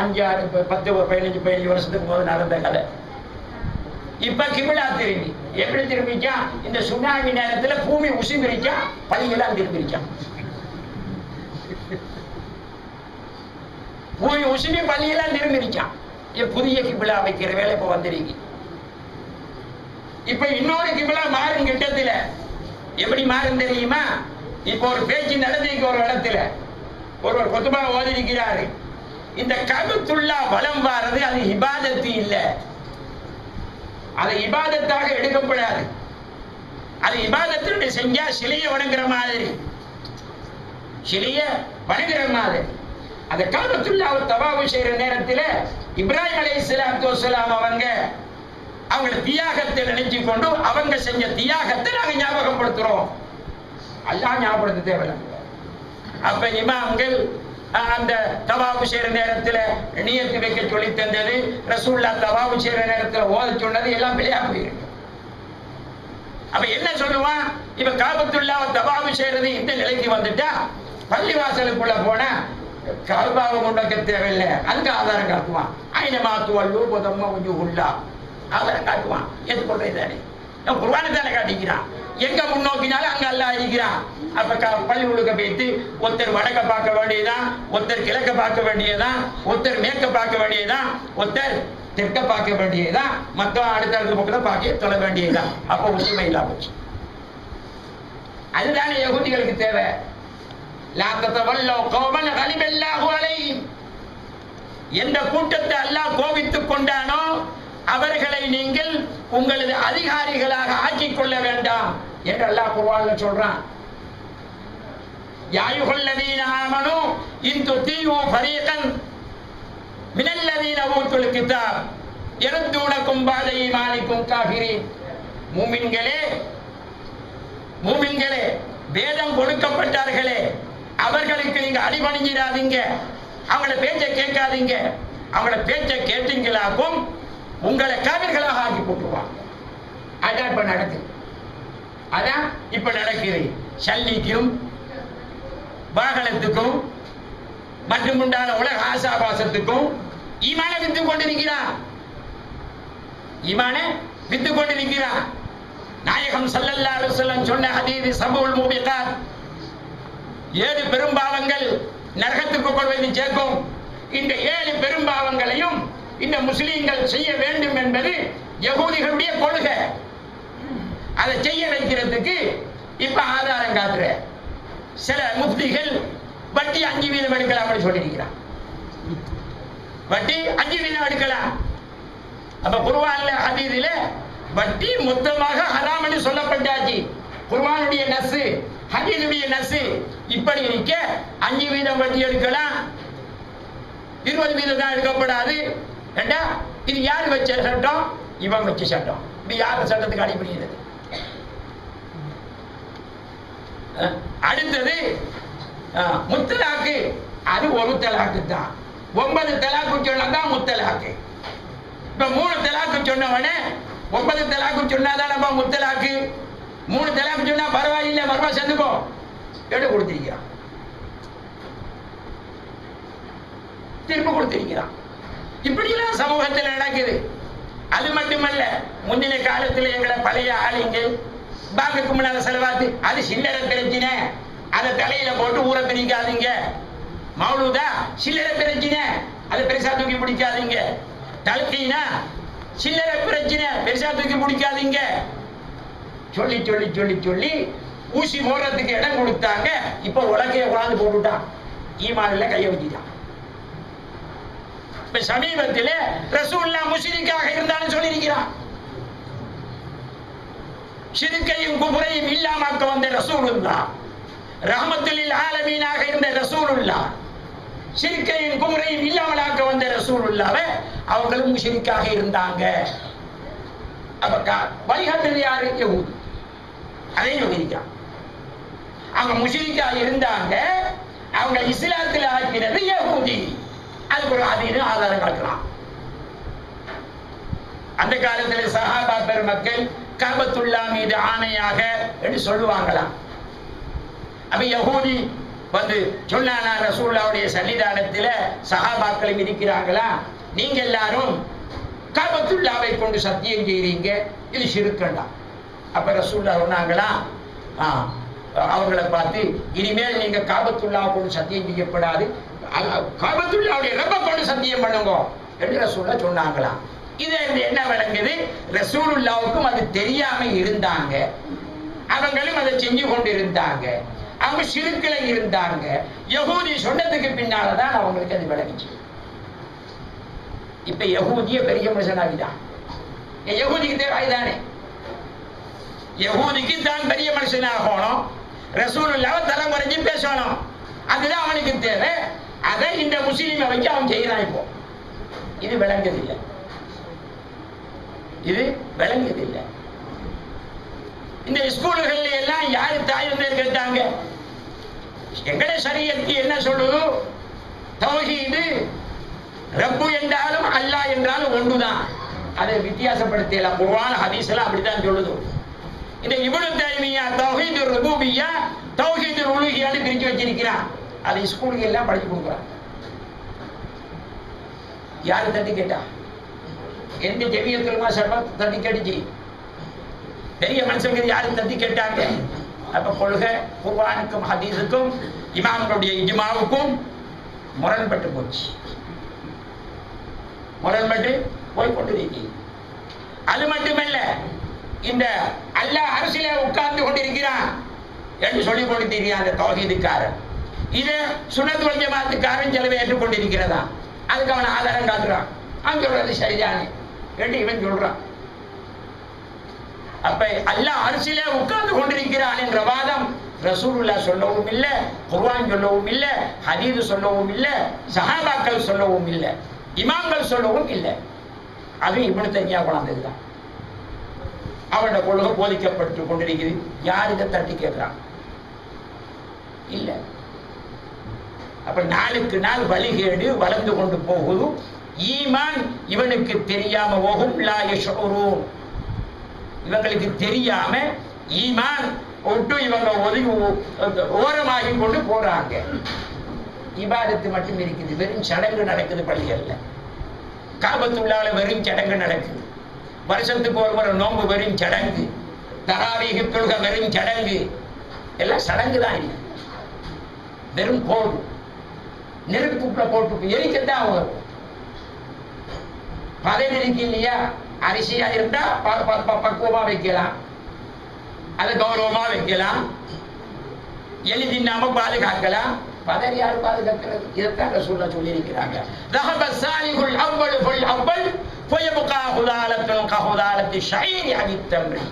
அஞ்சு ஆறு பத்து பதினஞ்சு பதினஞ்சு வருஷத்துக்கு போது நடந்த கதை. இப்ப கிபிலா திரும்பி. எப்படி திரும்பிச்சா? இந்த சுனாமி நேரத்துல பூமி உசுமிரிச்சா பள்ளியெல்லாம் திரும்பிச்சான் பூமி உசுமி பள்ளியெல்லாம் திரும்பிச்சான் புதிய கிபிலா வைக்கிற வேலை இப்ப வந்துருங்க இப்ப இன்னொரு கிபிலா மாறும் கிட்டத்துல. எப்படி மாறும் தெரியுமா? இப்ப ஒரு பேச்சு நடந்திருக்கு ஒரு இடத்துல. ஒருவர் கொத்துபா ஓதிருக்கிறாரு. இந்த கருத்துள்ளா வலம் வாரது அது இபாதத்து இல்ல. அது இபாதத்தாக எடுக்கப்படாது. அது இபாதத்தினுடைய செஞ்சா சிலையை வணங்குற மாதிரி. சிலைய வணங்குற மாதிரி. அந்த காபத்துல்லாவை தவாவு செய்யற நேரத்தில் இப்ராஹிம் அலை இஸ்லாம் அவங்க அவங்கள தியாகத்தை நினைச்சு கொண்டு அவங்க செஞ்ச தியாகத்தை நாங்க ஞாபகப்படுத்துறோம். அல்லாஹ் ஞாபகப்படுத்த தேவையில்லை. அப்ப இமாம்கள் அந்த தவாவு செய்யற நேரத்துல நீயத்து வைக்க சொல்லி தந்தது. ரசூல்லா தவாவு செய்யற நேரத்துல ஓத சொன்னது எல்லாம் பிழையா போயிருக்கு. அப்ப என்ன சொல்லுவான்? இப்ப காபத்துள்ளாவ தபாவு செய்யறது இந்த நிலைக்கு வந்துட்டா பள்ளி வாசலுக்குள்ள போனா கல்பாவை முடக்க தேவையில்லை. அங்க ஆதாரம் காட்டுவான். ஐன மாத்துவல்லு புதம்ம கொஞ்சம் உள்ளா ஆதாரம் காட்டுவான். எது சொல்றது தானே குர்வானை தானே காட்டிக்கிறான். எங்க முன்னோக்கினாலும் அங்க அல்லாஹ் இருக்கிறான். அப்ப பள்ளி உழுக்க போயிட்டு ஒருத்தர் வடக்க பார்க்க வேண்டியதுதான் ஒருத்தர் கிழக்க பார்க்க வேண்டியதுதான் ஒருத்தர் மேற்க பார்க்க வேண்டியதுதான் ஒருத்தர் தெற்க பார்க்க வேண்டியதுதான் மத்தவன் அடுத்த அடுத்த பக்கத்தை பார்க்க தொலை வேண்டியதுதான். அப்ப உரிமை இல்லாம போச்சு. அதுதானே யகுதிகளுக்கு தேவை. எந்த கூட்டத்தை அல்லாஹ் கோபித்துக் கொண்டானோ அவர்களை நீங்கள் உங்களது அதிகாரிகளாக ஆக்கிக் கொள்ள வேண்டாம் என்று அல்லாஹ் குர்ஆன்ல சொல்றான். யா அய்யுஹல்லதீன ஆமனு இன் துத்தீஉ ஃபரீகன் மினல்லதீன ஊத்துல் கிதாப் யருத்தூனக்கும் பாத ஈமானிக்கும் காஃபிரீன். மூமின்களே மூமின்களே வேதம் கொடுக்கப்பட்டார்களே அவர்களுக்கு நீங்க அடிபணிஞ்சிடாதீங்க. அவங்கள பேச்சை கேட்காதீங்க. அவங்கள பேச்சை கேட்டீங்களாக்கும் உங்களை காவிர்களாக ஆக்கி போட்டுருவாங்க அதான் இப்ப நடக்குது அதான் இப்ப நடக்குது சல்லிக்கும் பாகலத்துக்கும் மற்றும் உண்டான உலக ஆசாபாசத்துக்கும் ஈமான வித்து கொண்டிருக்கிறான் ஈமான வித்து கொண்டிருக்கிறான் நாயகம் சல்லல்லா அலுவலம் சொன்ன ஹதீஸ் சபுல் மூபிகார் ஏழு பெரும்பாவங்கள் நரகத்துக்கு கொள்வது சேர்க்கும். இந்த ஏழு பெரும்பாவங்களையும் இந்த முஸ்லீம்கள் செய்ய வேண்டும் என்பது யகூதிகளுடைய கொள்கை. அதை செய்ய வைக்கிறதுக்கு இப்ப ஆதாரம் காட்டுற. சில முஃப்திகள் வட்டி அஞ்சு வீதம் எடுக்கலாம் சொல்லியிருக்கிறான். வட்டி அஞ்சு வீதம் எடுக்கலாம். அப்ப குருவான்ல ஹதீஸில வட்டி மொத்தமாக ஹராம்னு சொல்லப்பட்டாச்சு. குருவானுடைய நசு ஹதீஸுடைய நசு இப்படி இருக்க அஞ்சு வீதம் வட்டி எடுக்கலாம். இருபது வீதம் தான் எடுக்கப்படாது. ஏண்டா? இது யார் வச்ச சட்டம்? இவன் வச்ச சட்டம். இது யார் சட்டத்துக்கு அடிப்படையில் அடுத்தது முத்தலாக்கு. அது ஒரு தலாக்கு தான் ஒன்பது தலாக்கு சொன்னதான் முத்தலாக்கு. இப்ப மூணு தலாக்கு சொன்னவனே ஒன்பது தலாக்கு சொன்னாதான் நம்ம முத்தலாக்கு. மூணு தலாக்கு சொன்னா பரவாயில்லை பரவாயில்ல சேர்ந்துக்கோ எடு கொடுத்திருக்கிறான். திரும்ப கொடுத்திருக்கிறான். இப்படிலாம் சமூகத்தில் நடக்குது. அது மட்டுமல்ல முந்தின காலத்தில் எங்களை பழைய ஆளுங்க பாக்குக்கு முன்னால செலவாத்து அது சில்லறை பிரச்சனை. அதை தலையில போட்டு ஊரை பிரிக்காதீங்க. மௌலுதா சில்லறை பிரச்சனை. அதை பெருசா தூக்கி பிடிக்காதீங்க. தலக்கீனா சில்லறை பிரச்சனை. பெருசா தூக்கி பிடிக்காதீங்க. சொல்லி சொல்லி சொல்லி சொல்லி ஊசி போடுறதுக்கு இடம் கொடுத்தாங்க. இப்ப உலகைய உலாந்து போட்டுட்டான். ஈமான்ல கையை வச்சுட்டான். இப்ப சமீபத்தில் ரசூல்லா முஷிரிக்காக இருந்தாலும் சொல்லியிருக்கிறான். சிறுக்கையும் குபுரையும் இல்லாமக்க வந்த ரசூலுல்லா ரஹமத்துலில் ஆலமீனாக இருந்த ரசூலுல்லா சிறுக்கையும் குமுறையும் இல்லாமலாக்க வந்த ரசூலுல்லாவை அவங்களும் முஷிரிக்காக இருந்தாங்க. அப்ப வழிகாட்டுறது யாரு? அதையும் அவங்க முஷிரிக்கா இருந்தாங்க அவங்க இஸ்லாத்தில் ஆக்கினது யகுதி. அதுக்கு ஒரு அதீன ஆதாரம் காட்டலாம் அந்த காலத்தில் சஹாபா பெருமக்கள் கபத்துல்லா மீது ஆணையாக என்று சொல்லுவாங்களாம். அப்ப யகூதி வந்து சொன்னானா ரசூல்லாவுடைய சன்னிதானத்துல சஹாபாக்களும் இருக்கிறாங்களா நீங்க எல்லாரும் கபத்துல்லாவை கொண்டு சத்தியம் செய்றீங்க. இது சிறுக்கண்டா. அப்ப ரசூல்லா சொன்னாங்களா? அவர்களை அவங்களை பார்த்து இனிமேல் நீங்க காபத்துல்லா கொண்டு சத்தியம் செய்யப்படாது. அல்லாஹ் காபத்துல்லாவுடைய ரப்ப கொண்டு சத்தியம் பண்ணுங்க என்று ரசூல்லா சொன்னாங்களாம். இது என்ன விளங்குது? ரசூலுல்லாவுக்கும் அது தெரியாம இருந்தாங்க. அவங்களும் அதை செஞ்சு கொண்டு இருந்தாங்க அவங்க சிறுக்கில இருந்தாங்க. யகூதி சொன்னதுக்கு பின்னாலதான் அவங்களுக்கு அது விளங்குச்சு. இப்ப யகூதிய பெரிய மனுஷனாகிதான் யகூதிக்கு தேவாய்தானே யகூதிக்கு தான் பெரிய மனுஷனாகணும். ரசூலுல்லாவை தரம் குறைஞ்சு பேசணும். அதுதான் அவனுக்கு தேவை. அதை இந்த முஸ்லீமை வச்சு அவன் செய்யறான் இப்போ. இது விளங்குதில்லை. இது விளங்குதில்லை. இந்த ஸ்கூலுகள்ல எல்லாம் யாரு தாய் வந்து கேட்டாங்க? எங்கட சரியத்தி என்ன சொல்லுது தௌஹீது ரப்பு என்றாலும் அல்லாஹ் என்றாலும் ஒன்றுதான். அதை வித்தியாசப்படுத்தியல? குர்ஆன் ஹதீஸ் எல்லாம் அப்படித்தான் சொல்லுது. இந்த இப்னு தைமியா தௌஹீது ருபூபியா தௌஹீது உலுஹியான்னு பிரிச்சு வச்சிருக்கிறான். அதை ஸ்கூலுக்கு எல்லாம் படிச்சு கொடுக்குறான் யாரு தட்டி கேட்டா? எந்த தெரியுமா சர்வ தட்டி கேட்டுச்சு. பெரிய மனுஷங்க யாரும் தட்டி கேட்டாங்க? அப்ப கொள்கை குர்வானுக்கும் ஹதீஸுக்கும் இமாம்களுடைய இஜிமாவுக்கும் முரண்பட்டு போச்சு. முரண்பட்டு போய் கொண்டிருக்கிறது அது மட்டுமல்ல இந்த அல்ல அரசியல உட்கார்ந்து கொண்டிருக்கிறான் என்று சொல்லிக் கொண்டிருக்கிறான் அந்த தௌஹீதுக்காரன். இது சுனத் வல் ஜமாத்துக்காரன் செலவை ஏற்றுக்கொண்டிருக்கிறதா? அதுக்கு அவன் ஆதாரம் காட்டுறான். அவன் சொல்றது சரிதானே? என்று இவன் சொல்றான். அப்ப அல்ல அரசியல உட்கார்ந்து கொண்டிருக்கிறான் என்ற வாதம் ரசூலுல்லா சொல்லவும் இல்ல குர்வான் சொல்லவும் இல்ல ஹதீது சொல்லவும் இல்ல சஹாபாக்கள் சொல்லவும் இல்ல இமாம்கள் சொல்லவும் இல்ல. அது இப்னு தனியா கொண்டாந்ததுதான். அவனோட கொள்கை போதிக்கப்பட்டு கொண்டிருக்குது. யார் இதை தட்டி கேட்கிறான்? இல்ல. அப்ப நாளுக்கு நாள் வழிகேடு வளர்ந்து கொண்டு போகுது. ஈமான் இவனுக்கு தெரியாம போகும். இவங்களுக்கு தெரியாம ஈமான் ஒட்டு இவங்க ஒதுங்கி ஓரமாகி கொண்டு போறாங்க. இபாதத்து மட்டும் இருக்குது. வெறும் சடங்கு நடக்குது பள்ளிகள்ல. காபத்துள்ளால வெறும் சடங்கு நடக்குது. வருஷத்துக்கு ஒரு முறை நோன்பு வெறும் சடங்கு. தராவீக தொழுகை வெறும் சடங்கு. எல்லாம் சடங்கு தான் இல்லை வெறும் நெருப்பு தூக்கில் போட்டு எரிக்கத்தான் வரும் பதவி இருக்கு இல்லையா? அரிசியா இருந்தா பக்குவமா வைக்கலாம். அதை கௌரவமா வைக்கலாம். எலி தின்னாம பாதுகாக்கலாம். பதவி யாரு பாதுகாக்கிறது? இதைத்தான் ரசூல்லா சொல்லியிருக்கிறாங்க. ரஹப சாலிகுல் அவ்வளு ஃபுல் அவ்வள் ஃபயபகா ஹுதாலத்துல் கஹுதாலத்தி ஷைரி அனித் தம்ரி.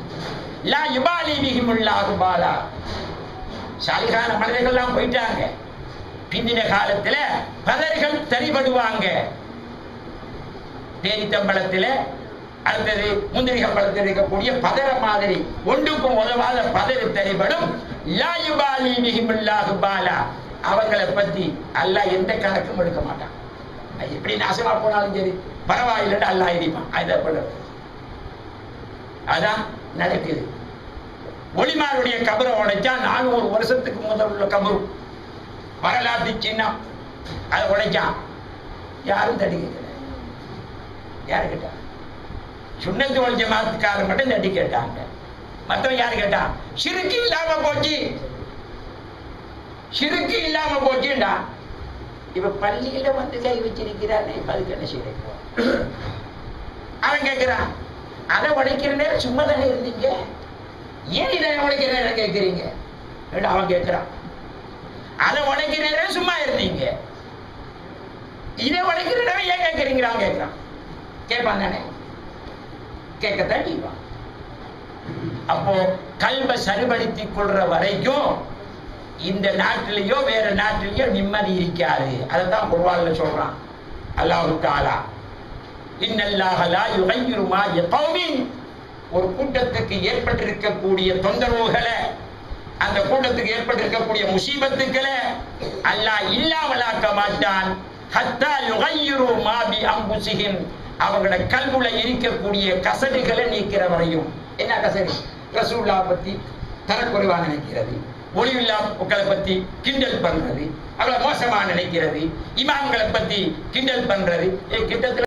லா யுபாலி பிஹிமுல்லாஹு பாலா. சாலிகான மனிதர்கள்லாம் போயிட்டாங்க. பிந்தின காலத்துல பதர்கள் தரிபடுவாங்க தேனித்தம்பழத்துல அடுத்தது முந்திரி கம்பளத்தில் இருக்கக்கூடிய பதர மாதிரி ஒன்றுக்கும் உதவாத பதறு தரிபடும் லாயுபாலி மிகிமுல்லாஹு பாலா. அவங்களை பத்தி அல்லாஹ் எந்த கணக்கும் எடுக்க மாட்டான். எப்படி நாசமா போனாலும் சரி பரவாயில்லைன்னு அல்லாஹ் இடிப்பான். அதை போல அதான் நடக்குது. ஒளிமாருடைய கபரை உடைச்சா நானூறு வருஷத்துக்கு முதல் உள்ள கபரு வரலாற்று சின்னம் அதை உழைச்சான் யாரும் தட்டி கேட்கல யாரு கேட்டா சுண்ணத்து வல் ஜமாத்துக்காரர் மட்டும் தட்டி கேட்டாங்க. மத்தவன் யாரு கேட்டான் சிறுக்கு இல்லாம போச்சு. சிறுக்கு இல்லாம போச்சுண்டா. இப்ப பள்ளியில வந்து கை வச்சிருக்கிறானே அதுக்கு என்ன செய்யறேன் அவன் கேட்கிறான் அதை உடைக்கிற நேரம் சும்மா தானே இருந்தீங்க? ஏன் இதை உடைக்கிற நேரம் கேட்கிறீங்க அவன் கேட்கிறான் அதை உடைக்கிற நேரம் சும்மா இருந்தீங்க. இதை உடைக்கிற நேரம் ஏன் கேட்கிறீங்க? கேட்கிறான் கேட்பான் தானே? கேட்கத்தான் செய்வான். அப்போ கல்வ சரிபடுத்திக் கொள்ற வரைக்கும் இந்த நாட்டிலேயோ வேற நாட்டிலேயோ நிம்மதி இருக்காது. அதைத்தான் குர்வான்ல சொல்றான். அல்லாஹு தாலா இன்னல்லாஹலா லா எப்பவுமே ஒரு கூட்டத்துக்கு ஏற்பட்டிருக்கக்கூடிய தொந்தரவுகளை அந்த கூட்டத்துக்கு ஏற்பட்டிருக்கக்கூடிய முசீபத்துக்களை அல்லாஹ் இல்லாமலாக்க மாட்டான். ஹத்தா யுகையிரு மாபி அம்புசிகின் அவங்களோட கல்வுல இருக்கக்கூடிய கசடுகளை நீக்கிற வரையும். என்ன கசடு? ரசூல்லா பத்தி தரக்குறைவா நினைக்கிறது. ஒளிவில்லா மக்களை பத்தி கிண்டல் பண்றது. அவளை மோசமா நினைக்கிறது. இமாம்களை பத்தி கிண்டல் பண்றது. கிட்டத்தட்ட